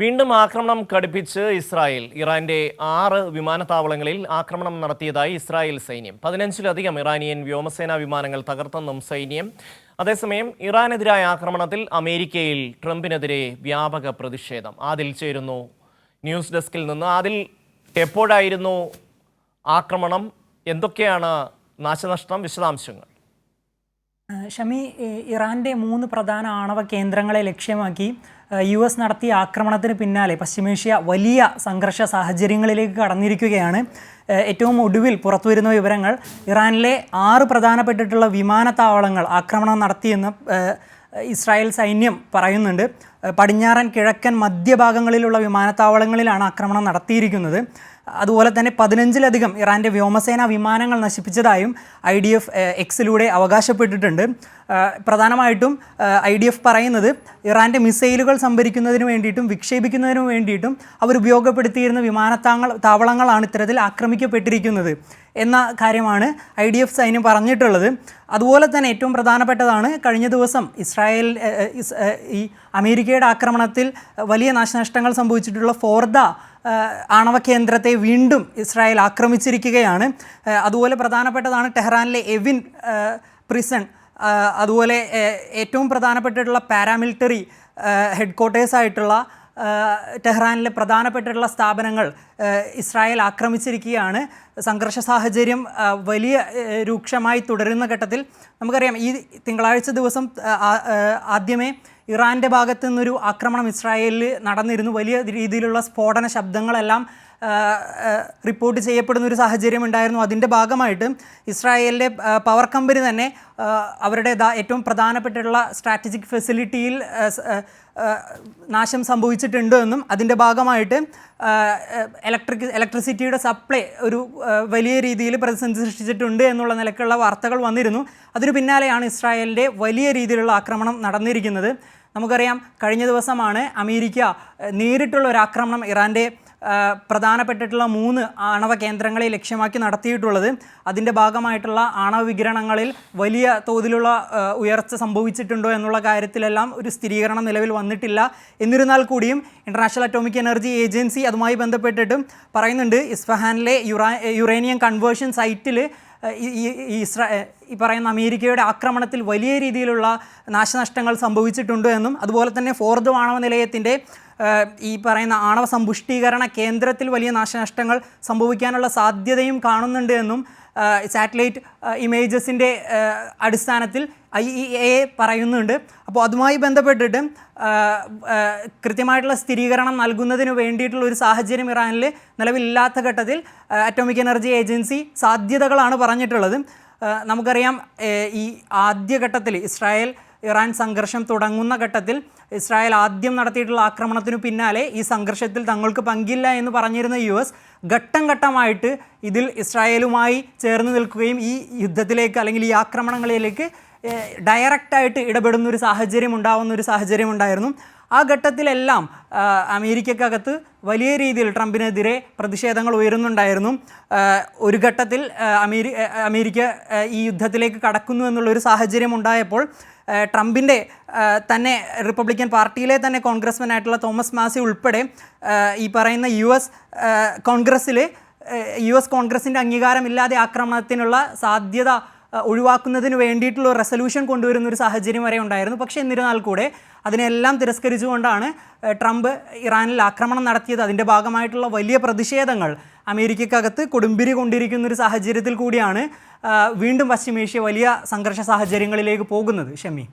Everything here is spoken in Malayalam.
വീണ്ടും ആക്രമണം കടുപ്പിച്ച് ഇസ്രായേൽ ഇറാന്റെ ആറ് വിമാനത്താവളങ്ങളിൽ ആക്രമണം നടത്തിയതായി ഇസ്രായേൽ സൈന്യം. പതിനഞ്ചിലധികം ഇറാനിയൻ വ്യോമസേനാ വിമാനങ്ങൾ തകർത്തെന്നും സൈന്യം. അതേസമയം ഇറാനെതിരായ ആക്രമണത്തിൽ അമേരിക്കയിൽ ട്രംപിനെതിരെ വ്യാപക പ്രതിഷേധം. ആദിൽ ചേരുന്നു ന്യൂസ് ഡെസ്കിൽ നിന്ന്. അതിൽ എപ്പോഴായിരുന്നു ആക്രമണം? എന്തൊക്കെയാണ് നാശനഷ്ടം? വിശദാംശങ്ങൾ. ഷമി ഇറാന്റെ മൂന്ന് പ്രധാന ആണവ കേന്ദ്രങ്ങളെ ലക്ഷ്യമാക്കി യു എസ് നടത്തിയ ആക്രമണത്തിന് പിന്നാലെ പശ്ചിമേഷ്യ വലിയ സംഘർഷ സാഹചര്യങ്ങളിലേക്ക് കടന്നിരിക്കുകയാണ്. ഏറ്റവും ഒടുവിൽ പുറത്തുവരുന്ന വിവരങ്ങൾ ഇറാനിലെ ആറ് പ്രധാനപ്പെട്ടിട്ടുള്ള വിമാനത്താവളങ്ങൾ ആക്രമണം നടത്തിയെന്ന് ഇസ്രായേൽ സൈന്യം പറയുന്നുണ്ട്. പടിഞ്ഞാറൻ കിഴക്കൻ മധ്യഭാഗങ്ങളിലുള്ള വിമാനത്താവളങ്ങളിലാണ് ആക്രമണം നടത്തിയിരിക്കുന്നത്. അതുപോലെ തന്നെ പതിനഞ്ചിലധികം ഇറാന്റെ വ്യോമസേന വിമാനങ്ങൾ നശിപ്പിച്ചതായും ഐ ഡി എഫ് എക്സിലൂടെ അവകാശപ്പെട്ടിട്ടുണ്ട്. പ്രധാനമായിട്ടും ഐ ഡി എഫ് പറയുന്നത് ഇറാന്റെ മിസൈലുകൾ സംഭരിക്കുന്നതിന് വേണ്ടിയിട്ടും വിക്ഷേപിക്കുന്നതിന് വേണ്ടിയിട്ടും അവർ ഉപയോഗപ്പെടുത്തിയിരുന്ന വിമാനത്താങ്ങൾ താവളങ്ങളാണ് ഇത്തരത്തിൽ ആക്രമിക്കപ്പെട്ടിരിക്കുന്നത് എന്ന കാര്യമാണ് ഐ ഡി എഫ് സൈന്യം പറഞ്ഞിട്ടുള്ളത്. അതുപോലെ തന്നെ ഏറ്റവും പ്രധാനപ്പെട്ടതാണ് കഴിഞ്ഞ ദിവസം ഇസ്രായേൽ ഈ അമേരിക്കയുടെ ആക്രമണത്തിൽ വലിയ നാശനഷ്ടങ്ങൾ സംഭവിച്ചിട്ടുള്ള ഫോർദ ആണവ കേന്ദ്രത്തെ വീണ്ടും ഇസ്രായേൽ ആക്രമിച്ചിരിക്കുകയാണ്. അതുപോലെ പ്രധാനപ്പെട്ടതാണ് ടെഹ്റാനിലെ എവിൻ പ്രിസൺ അതുപോലെ ഏറ്റവും പ്രധാനപ്പെട്ടിട്ടുള്ള പാരാമിലിറ്ററി ഹെഡ് ക്വാർട്ടേഴ്സായിട്ടുള്ള ടെഹ്റാനിലെ പ്രധാനപ്പെട്ടിട്ടുള്ള സ്ഥാപനങ്ങൾ ഇസ്രായേൽ ആക്രമിച്ചിരിക്കുകയാണ്. സംഘർഷ സാഹചര്യം വലിയ രൂക്ഷമായി തുടരുന്ന ഘട്ടത്തിൽ നമുക്കറിയാം ഈ തിങ്കളാഴ്ച ദിവസം ആദ്യമേ ഇറാന്റെ ഭാഗത്തു നിന്നൊരു ആക്രമണം ഇസ്രായേലിൽ നടന്നിരുന്നു. വലിയ രീതിയിലുള്ള സ്ഫോടന ശബ്ദങ്ങളെല്ലാം റിപ്പോർട്ട് ചെയ്യപ്പെടുന്ന ഒരു സാഹചര്യം ഉണ്ടായിരുന്നു. അതിന്റെ ഭാഗമായിട്ട് ഇസ്രായേലിന്റെ പവർ കമ്പനി തന്നെ അവരുടെ ഏറ്റവും പ്രധാനപ്പെട്ടിട്ടുള്ള സ്ട്രാറ്റജിക് ഫെസിലിറ്റിയിൽ നാശം സംഭവിച്ചിട്ടുണ്ട് എന്നും അതിന്റെ ഭാഗമായിട്ട് ഇലക്ട്രിക് ഇലക്ട്രിസിറ്റിയുടെ സപ്ലൈ ഒരു വലിയ രീതിയിൽ പ്രതിസന്ധി സൃഷ്ടിച്ചിട്ടുണ്ട് എന്നുള്ള നിലക്കുള്ള വാർത്തകൾ വന്നിരുന്നു. അതിനു പിന്നാലെയാണ് ഇസ്രായേലിന്റെ വലിയ രീതിയിലുള്ള ആക്രമണം നടന്നിരിക്കുന്നത്. നമുക്കറിയാം കഴിഞ്ഞ ദിവസമാണ് അമേരിക്ക നേരിട്ടുള്ള ഒരു ആക്രമണം ഇറാന്റെ പ്രധാനപ്പെട്ടിട്ടുള്ള മൂന്ന് ആണവ കേന്ദ്രങ്ങളെ ലക്ഷ്യമാക്കി നടത്തിയിട്ടുള്ളത്. അതിന്റെ ഭാഗമായിട്ടുള്ള ആണവ വികിരണങ്ങളിൽ വലിയ തോതിലുള്ള ഉയർച്ച സംഭവിച്ചിട്ടുണ്ടോ എന്നുള്ള കാര്യത്തിലെല്ലാം ഒരു സ്ഥിരീകരണം നിലവിൽ വന്നിട്ടില്ല. എന്നിരുന്നാൽ കൂടിയും ഇന്റർനാഷണൽ അറ്റോമിക് എനർജി ഏജൻസി അതുമായി ബന്ധപ്പെട്ടിട്ടും പറയുന്നുണ്ട് ഇസ്ഫഹാനിലെ യുറാ യുറേനിയം കൺവേർഷൻ സൈറ്റിൽ ഈ ഇസ്രായേൽ ഈ പറയുന്ന അമേരിക്കയുടെ ആക്രമണത്തിൽ വലിയ രീതിയിലുള്ള നാശനഷ്ടങ്ങൾ സംഭവിച്ചിട്ടുണ്ട് എന്നും അതുപോലെ തന്നെ ഫോർദ് ആണവ നിലയത്തിന്റെ ഈ പറയുന്ന ആണവ സമ്പുഷ്ടീകരണ കേന്ദ്രത്തിൽ വലിയ നാശനഷ്ടങ്ങൾ സംഭവിക്കാനുള്ള സാധ്യതയും കാണുന്നുണ്ട് എന്നും സാറ്റലൈറ്റ് ഇമേജസിന്റെ അടിസ്ഥാനത്തിൽ ഐ ഇ എ പറയുന്നുണ്ട്. അപ്പോൾ അതുമായി ബന്ധപ്പെട്ടിട്ട് കൃത്യമായിട്ടുള്ള സ്ഥിരീകരണം നൽകുന്നതിന് വേണ്ടിയിട്ടുള്ള ഒരു സാഹചര്യം ഇറാനിൽ നിലവിലില്ലാത്ത ഘട്ടത്തിൽ അറ്റോമിക് എനർജി ഏജൻസി സാധ്യതകളാണ് പറഞ്ഞിട്ടുള്ളത്. നമുക്കറിയാം ഈ ആദ്യഘട്ടത്തിൽ ഇസ്രായേൽ ഇറാൻ സംഘർഷം തുടങ്ങുന്ന ഘട്ടത്തിൽ ഇസ്രായേൽ ആദ്യം നടത്തിയിട്ടുള്ള ആക്രമണത്തിനു പിന്നാലെ ഈ സംഘർഷത്തിൽ തങ്ങൾക്ക് പങ്കില്ല എന്ന് പറഞ്ഞിരുന്ന യു എസ് ഘട്ടം ഘട്ടമായിട്ട് ഇതിൽ ഇസ്രായേലുമായി ചേർന്ന് നിൽക്കുകയും ഈ യുദ്ധത്തിലേക്ക് അല്ലെങ്കിൽ ഈ ആക്രമണങ്ങളിലേക്ക് ഡയറക്റ്റായിട്ട് ഇടപെടുന്ന ഒരു സാഹചര്യം ഉണ്ടാവുന്ന ഒരു സാഹചര്യം ഉണ്ടായിരുന്നു ആ ഘട്ടത്തിലെല്ലാം അമേരിക്കക്കകത്ത് വലിയ രീതിയിൽ ട്രംപിനെതിരെ പ്രതിഷേധങ്ങൾ ഉയരുന്നുണ്ടായിരുന്നു. ഒരു ഘട്ടത്തിൽ അമേരി അമേരിക്ക ഈ യുദ്ധത്തിലേക്ക് കടക്കുന്നു എന്നുള്ളൊരു സാഹചര്യം ഉണ്ടായപ്പോൾ ട്രംപിന്റെ തന്നെ റിപ്പബ്ലിക്കൻ പാർട്ടിയിലെ തന്നെ കോൺഗ്രസ്മാൻ ആയിട്ടുള്ള തോമസ് മാസി ഉൾപ്പെടെ ഈ പറയുന്ന യു എസ് കോൺഗ്രസ്സിൽ യു എസ് കോൺഗ്രസിന്റെ അംഗീകാരമില്ലാതെ ആക്രമണത്തിനുള്ള സാധ്യത ഒഴിവാക്കുന്നതിന് വേണ്ടിയിട്ടുള്ള റെസൊല്യൂഷൻ കൊണ്ടുവരുന്ന ഒരു സാഹചര്യം വരെ ഉണ്ടായിരുന്നു. പക്ഷേ എന്നിരുന്നാൽ കൂടെ അതിനെല്ലാം തിരസ്കരിച്ചുകൊണ്ടാണ് ട്രംപ് ഇറാനിൽ ആക്രമണം നടത്തിയത്. അതിന്റെ ഭാഗമായിട്ടുള്ള വലിയ പ്രതിഷേധങ്ങൾ അമേരിക്കക്കകത്ത് കൊടുമ്പിരി കൊണ്ടിരിക്കുന്ന ഒരു സാഹചര്യത്തിൽ കൂടിയാണ് വീണ്ടും പശ്ചിമേഷ്യ വലിയ സംഘർഷ സാഹചര്യങ്ങളിലേക്ക് പോകുന്നത്. ഷമി.